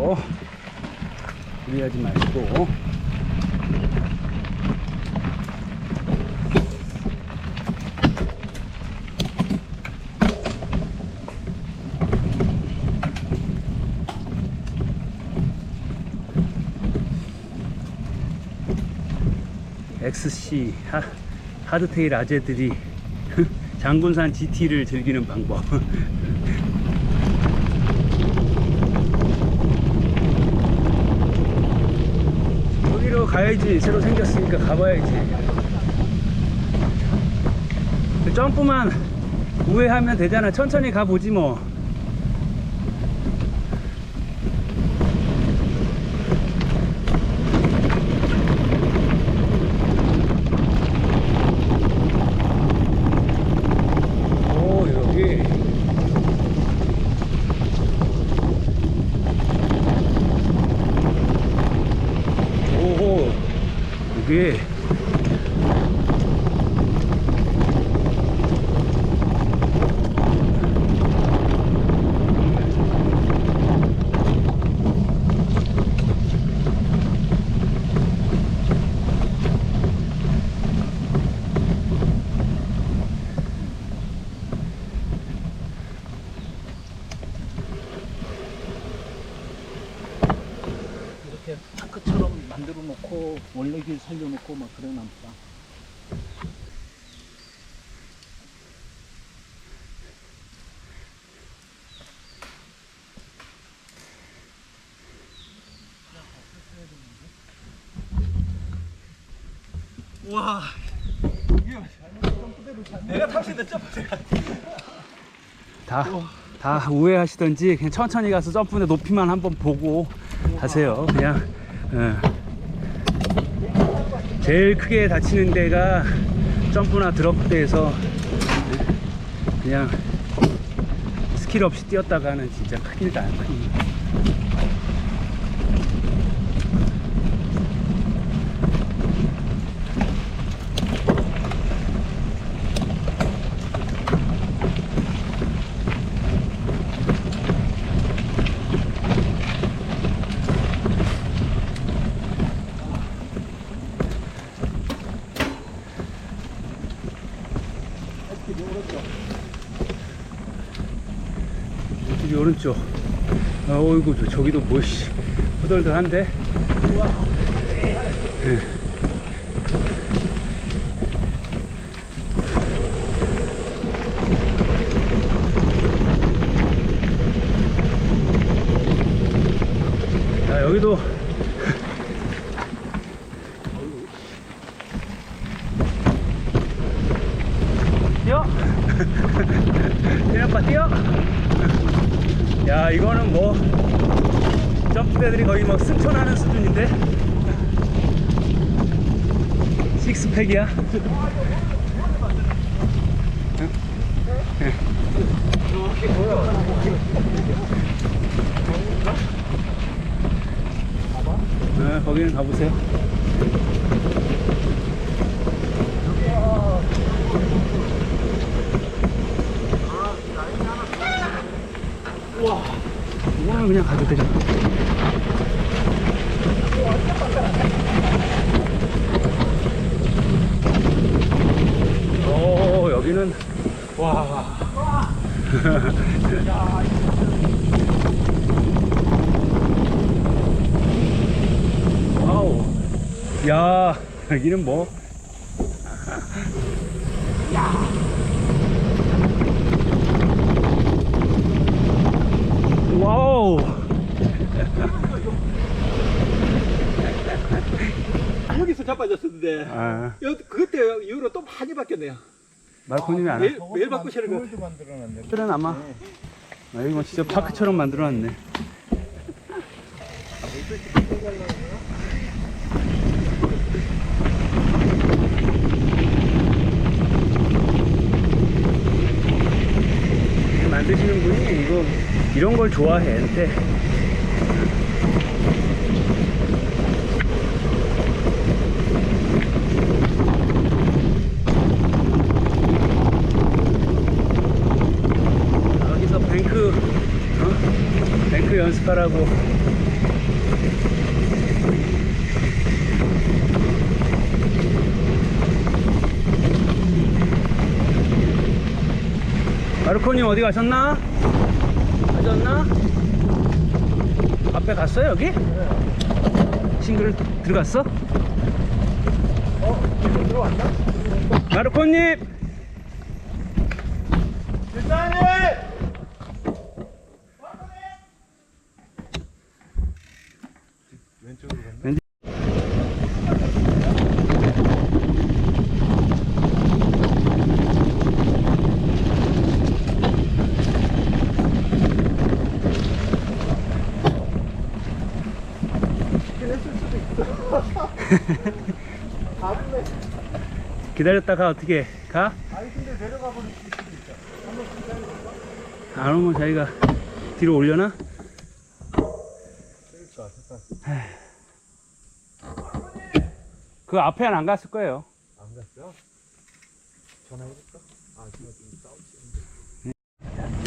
마시고 무리하지 마시고. XC 하, 하드테일 아재들이 장군산 GT를 즐기는 방법 여기로 가야지. 새로 생겼으니까 가봐야지. 점프만 우회하면 되잖아. 천천히 가보지 뭐 오 여기 오호 이렇게 파크처럼 만들어 놓고 원래 길 살려놓고 보다. 와. 내가 있는 점프. 다, 다 우회하시던지 그냥 천천히 가서 점프대 높이만 한번 보고 가세요. 그냥 어. 제일 크게 다치는 데가 점프나 드롭대에서 그냥 스킬 없이 뛰었다가는 진짜 큰일다 큰 이쪽이 오른쪽. 아, 어이구, 저, 저기도 뭐, 씨. 후덜덜한데? 예. 야, 여기도. 뛰어! 뛰어! 야 이거는 뭐 점프대들이 거의 뭐 승천하는 수준인데? 식스팩이야? 네, 거기는 가보세요 이거는 그냥 가도 되잖아. 오, 여기는, 와. 와우. 야, 여기는 뭐. 와우. 여기서 자빠졌었는데. 아, 여, 그때 이후로 또 많이 바뀌었네요. 말코님이 안 해. 매일, 매일 바꾸시는 거. 그런 아마. 아, 이거 진짜 파크처럼 만들어놨네. 만드시는 분이 이거 이런 걸 좋아해. 근데 여기서 뱅크 어? 뱅크 연습 있을까라고. 마르코님 어디 가셨나? 가셨나? 앞에 갔어요 여기? 싱글 들어갔어? 어, 들어왔나? 마르코님! 일단님! 왼쪽으로 갔나? 가는데 기다렸다가 어떻게 가? 아니 근데 내려가 버릴 수 있으니까 한번 기다려볼까? 안 오면 자기가 뒤로 올려나? 잠깐 그 앞에는 안 갔을 거예요. 안 갔어? 전화해볼까? 아 지금 좀 싸우지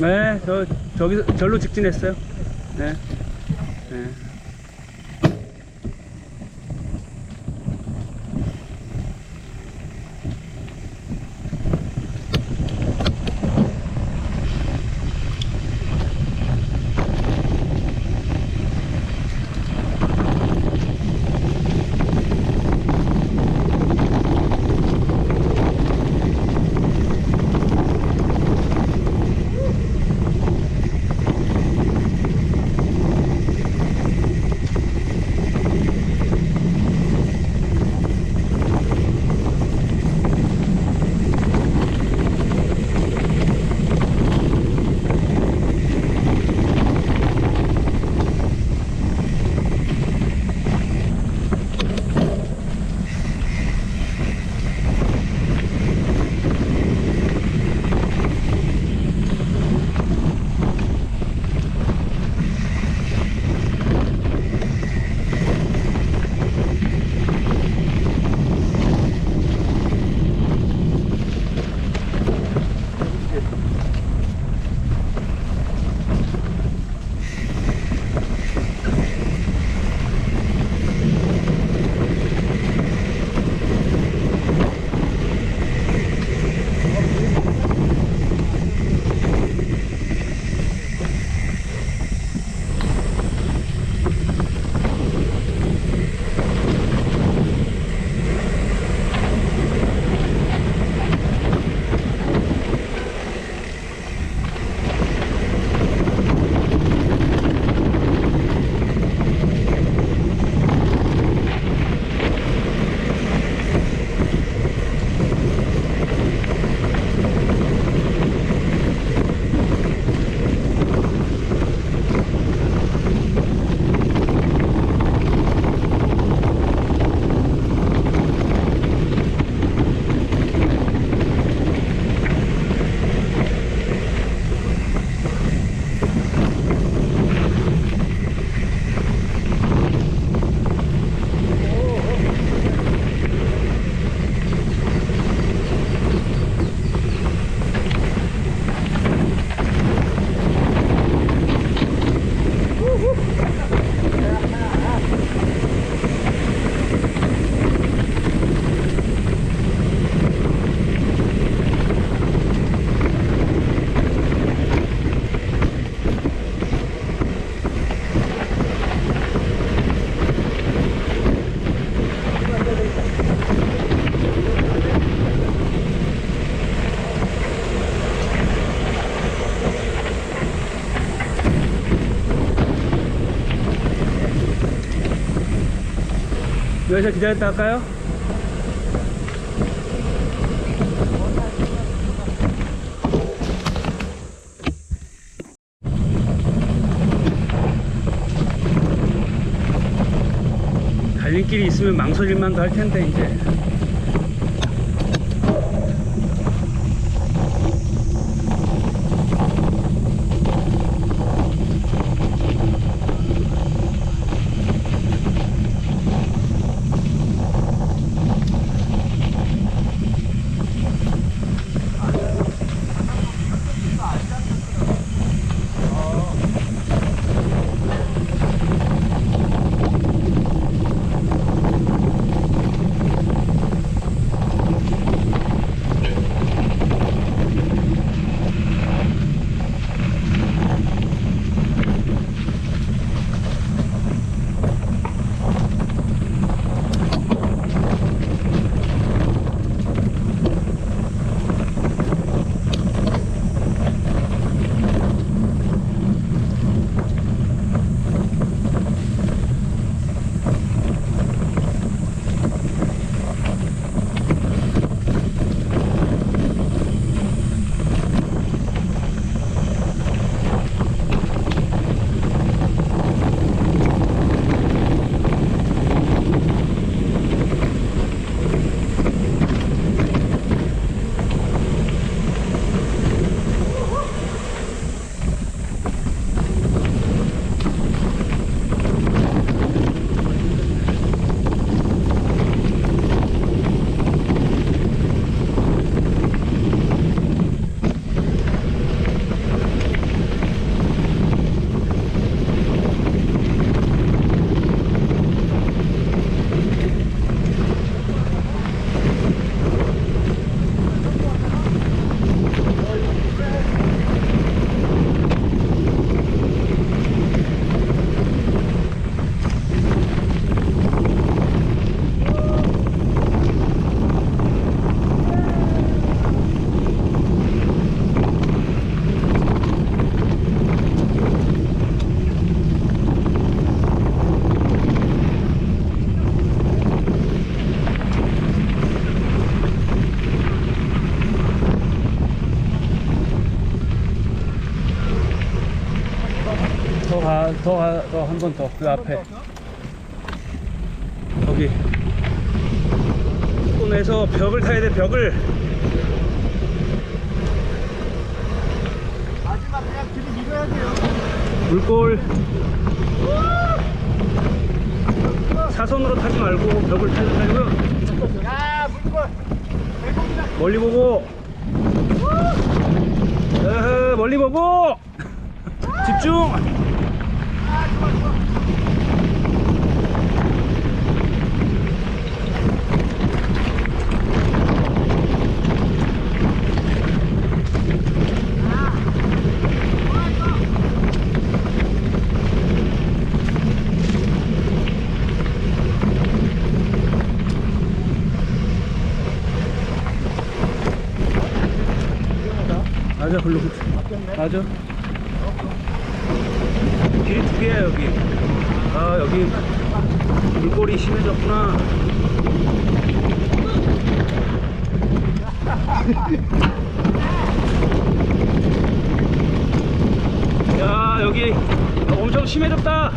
네, 저, 저기, 절로 직진했어요. 네. 네. 여기서 기다렸다 할까요? 갈림길이 있으면 망설일만도 할 텐데 이제 더한 번 더 그 앞에. 거기. 손에서 벽을 타야 돼 벽을. 마지막 그냥 길이 밀어야 돼요. 물골. 사선으로 타지 말고 벽을 타지 말고 야. 대공이다. 멀리 보고. 멀리 보고. 집중 맞아 글로 길이 두 개야 여기. 아 여기 물골이 심해졌구나. 야 여기 엄청 심해졌다.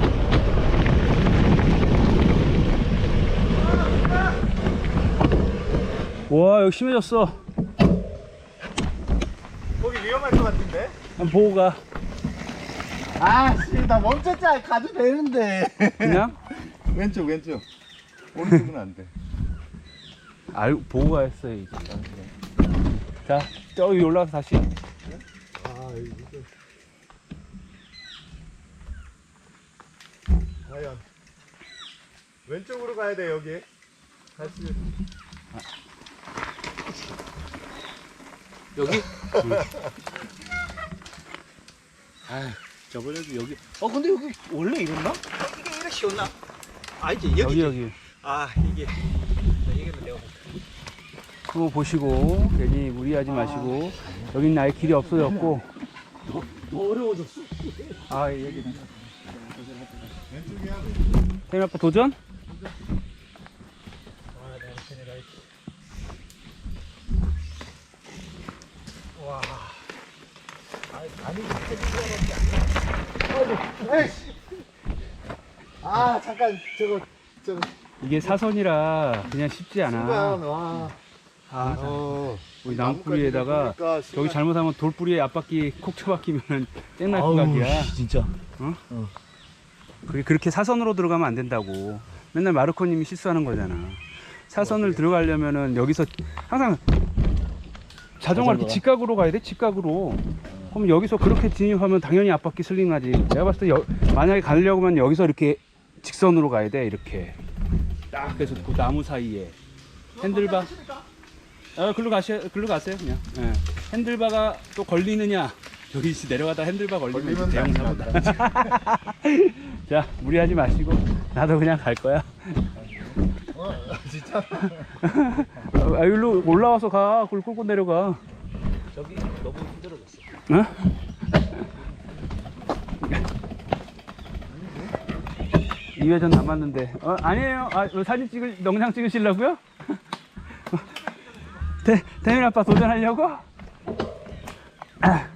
와 여기 심해졌어. 거기 위험할 것 같은데? 한번 보고 가 아, 씨, 나 멈췄잖아. 가도 되는데. 그냥 왼쪽, 왼쪽. 오른쪽은 안 돼. 알 보고 가했어야지 자 저기 올라가서 다시 아, 이거. 과연. 왼쪽으로 가야 돼, 여기. 다시. 여기? 아, 저번에도 여기. 어, 근데 여기 원래 이랬나? 이게 이렇게 쉬웠나? 아, 이제 여기. 여기 여기 아, 이게. 내가 그거 보시고 괜히 무리하지 마시고 여긴 아예 길이 없어졌고 더 어려워졌어. 아 여기 왼쪽이야. 태민 아빠 도전? 에이씨. 아, 잠깐, 저거, 저거. 이게 사선이라 그냥 쉽지 순간, 않아 와. 아, 어. 우리 나무뿌리에다가 나뭇가지 저기 잘못하면 돌뿌리에 앞바퀴 콕 쳐박히면 땡날 구각이야 진짜. 그게 그렇게 사선으로 들어가면 안 된다고. 맨날 마르코님이 실수하는 거잖아. 사선을 들어가려면은 여기서 항상 자전거 할때 직각으로 가야 돼. 직각으로. 그럼 여기서 그렇게 진입하면 당연히 앞바퀴 슬링하지. 내가 봤을 때 여- 만약에 가려고 하면 여기서 이렇게 직선으로 가야 돼. 이렇게. 딱 그래서 그 나무 사이에 핸들바. 아, 글로 가셔, 글로 가세요 그냥. 예. 핸들바가 또 걸리느냐? 여기 씨 내려가다 핸들바 걸리면 걸리면 대형 사고다. 자, 무리하지 마시고 나도 그냥 갈 거야. 어, 진짜. 아, 일로 올라와서 가. 그걸 끌고 내려가. 저기 너무 어? 이회전 남았는데. 어, 아니에요. 아, 뭐 사진 찍을, 영상 찍으시려고요? 대, 대민 아빠 도전하려고? 아.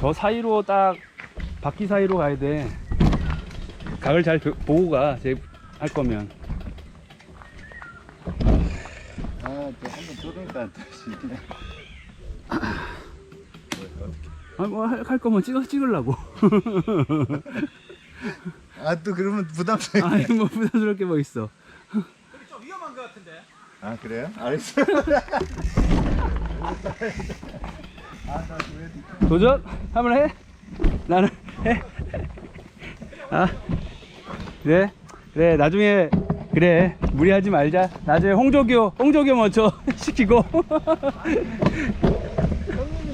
저 사이로 딱 바퀴 사이로 가야 돼. 각을 잘 보- 보고 가. 제 할 거면. 아, 저 한번 들어니까 다시. 아, 뭐, 할, 할 거면 찍어, 찍으려고. 아, 또 그러면 부담돼. 아니, 뭐, 부담스럽게 뭐 있어. 좀 위험한 것 같은데. 아, 그래요? 알겠어. 도전? 한번 해? 나는 해? 아, 그래? 그래, 나중에, 그래, 무리하지 말자. 나중에 홍조교, 홍조교 먼저 시키고. 형님이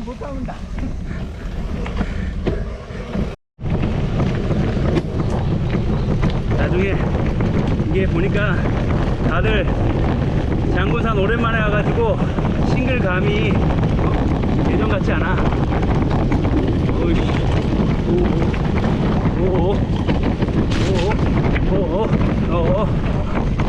못하면 나. 나중에, 이게 보니까 다들 장군산 오랜만에 와가지고 싱글감이 어? 예전 같지 않아. 어이씨. 오, 오, 오, 오, 오, 오, 오,